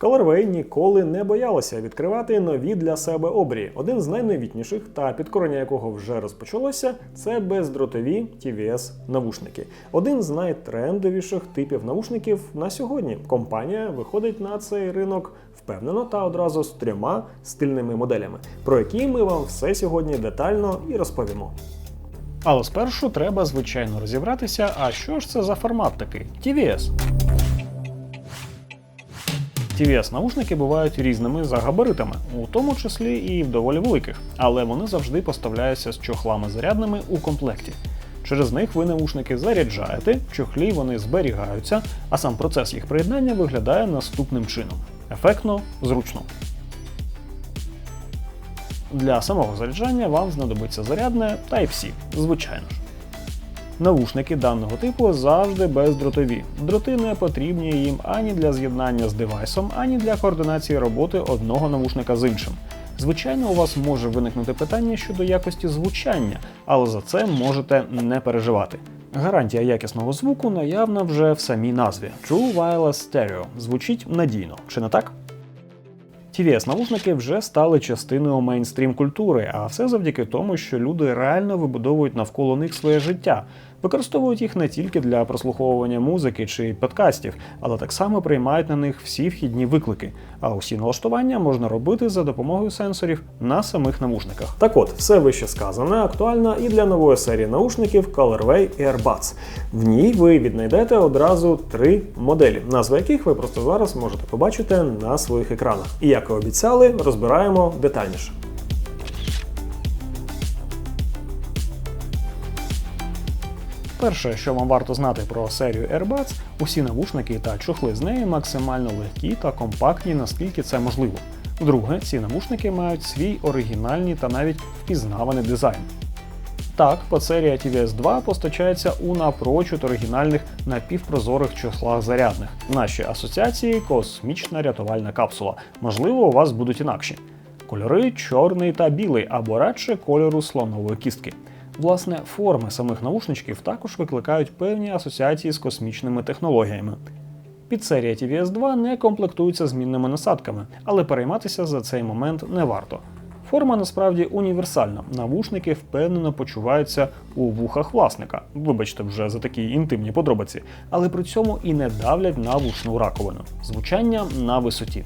Colorway ніколи не боялася відкривати нові для себе обрії. Один з найновітніших, та підкорення якого вже розпочалося, це бездротові TVS навушники. Один з найтрендовіших типів навушників на сьогодні. Компанія виходить на цей ринок впевнено та одразу з трьома стильними моделями, про які ми вам все сьогодні детально і розповімо. Але спершу треба, звичайно, розібратися, а що ж це за формат такий? TVS. TVS наушники бувають різними за габаритами, у тому числі і в доволі великих, але вони завжди поставляються з чохлами зарядними у комплекті. Через них ви наушники заряджаєте, чохлі вони зберігаються, а сам процес їх приєднання виглядає наступним чином: ефектно, зручно. Для самого заряджання вам знадобиться зарядне Type-C, звичайно ж. Навушники даного типу завжди бездротові. Дроти не потрібні їм ані для з'єднання з девайсом, ані для координації роботи одного навушника з іншим. Звичайно, у вас може виникнути питання щодо якості звучання, але за це можете не переживати. Гарантія якісного звуку наявна вже в самій назві True Wireless Stereo. Звучить надійно, чи не так? TVS навушники вже стали частиною мейнстрім культури, а все завдяки тому, що люди реально вибудовують навколо них своє життя, використовують їх не тільки для прослуховування музики чи подкастів, але так само приймають на них всі вхідні виклики. А усі налаштування можна робити за допомогою сенсорів на самих навушниках. Так от, все вище сказане актуально і для нової серії наушників Colorway Airbuds. В ній ви віднайдете одразу три моделі, назви яких ви просто зараз можете побачити на своїх екранах. І як і обіцяли, розбираємо детальніше. Перше, що вам варто знати про серію AirBuds, усі навушники та чохли з неї максимально легкі та компактні, наскільки це можливо. Друге, ці навушники мають свій оригінальний та навіть впізнаваний дизайн. Так, подсерія TVS 2 постачається у напрочуд оригінальних напівпрозорих чохлах зарядних. Наші асоціації космічна рятувальна капсула. Можливо, у вас будуть інакші. Кольори чорний та білий, або радше кольору слонової кістки. Власне, форми самих наушничків також викликають певні асоціації з космічними технологіями. Підсерія TVS 2 не комплектується змінними насадками, але перейматися за цей момент не варто. Форма насправді універсальна. Навушники впевнено почуваються у вухах власника. Вибачте вже за такі інтимні подробиці, але при цьому і не давлять на вушну раковину. Звучання на висоті.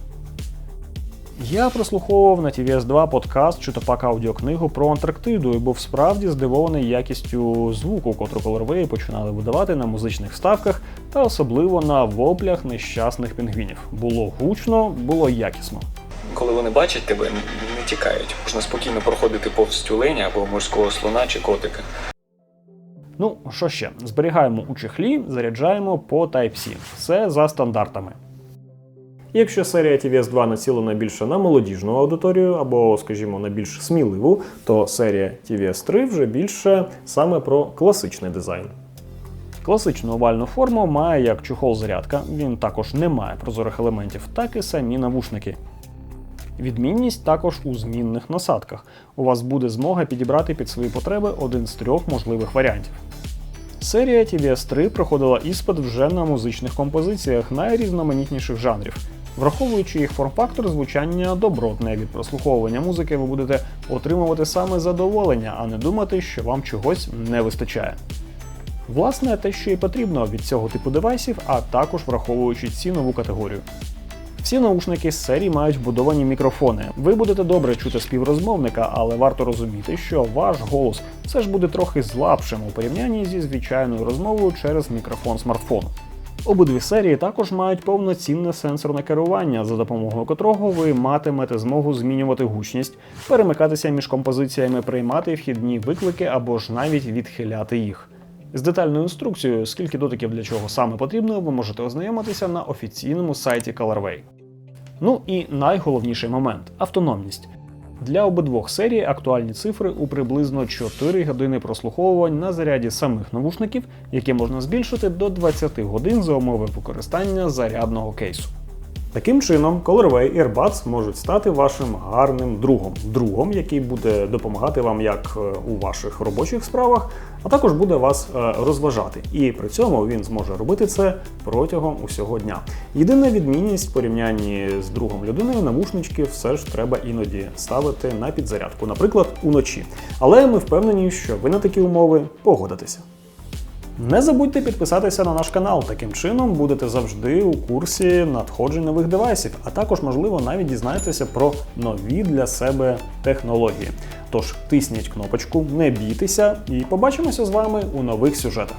Я прослуховував на TVS 2 подкаст чи то пак аудіокнигу про Антарктиду і був справді здивований якістю звуку, котру Colorway починали видавати на музичних вставках та особливо на воплях нещасних пінгвінів. Було гучно, було якісно. Коли вони бачать тебе, не тікають. Можна спокійно проходити повз тюленя або морського слона чи котика. Ну, що ще? Зберігаємо у чехлі, заряджаємо по Type-C. Все за стандартами. Якщо серія TVS 2 націлена більше на молодіжну аудиторію або, скажімо, на більш сміливу, то серія TVS 3 вже більше саме про класичний дизайн. Класичну овальну форму має як чохол зарядка, він також не має прозорих елементів, так і самі навушники. Відмінність також у змінних насадках. У вас буде змога підібрати під свої потреби один з трьох можливих варіантів. Серія TVS 3 проходила іспит вже на музичних композиціях найрізноманітніших жанрів. Враховуючи їх форм-фактор, звучання добротне від прослуховування музики, ви будете отримувати саме задоволення, а не думати, що вам чогось не вистачає. Власне, те, що і потрібно від цього типу девайсів, а також враховуючи цінову категорію. Всі наушники з серії мають вбудовані мікрофони. Ви будете добре чути співрозмовника, але варто розуміти, що ваш голос все ж буде трохи слабшим у порівнянні зі звичайною розмовою через мікрофон смартфону. Обидві серії також мають повноцінне сенсорне керування, за допомогою котрого ви матимете змогу змінювати гучність, перемикатися між композиціями, приймати вхідні виклики або ж навіть відхиляти їх. З детальною інструкцією, скільки дотиків для чого саме потрібно, ви можете ознайомитися на офіційному сайті Colorway. Ну і найголовніший момент автономність. Для обидвох серій актуальні цифри у приблизно 4 години прослуховувань на заряді самих навушників, які можна збільшити до 20 годин за умови використання зарядного кейсу. Таким чином, Colorway Earbuds можуть стати вашим гарним другом, другом, який буде допомагати вам як е, у ваших робочих справах, а також буде вас е, розважати. І при цьому він зможе робити це протягом усього дня. Єдина відмінність в порівнянні з другом людиною, навушнички все ж треба іноді ставити на підзарядку, наприклад, уночі. Але ми впевнені, що ви на такі умови погодитеся. Не забудьте підписатися на наш канал. Таким чином будете завжди у курсі надходжень нових девайсів, а також, можливо, навіть дізнаєтеся про нові для себе технології. Тож тисніть кнопочку, не бійтеся і побачимося з вами у нових сюжетах.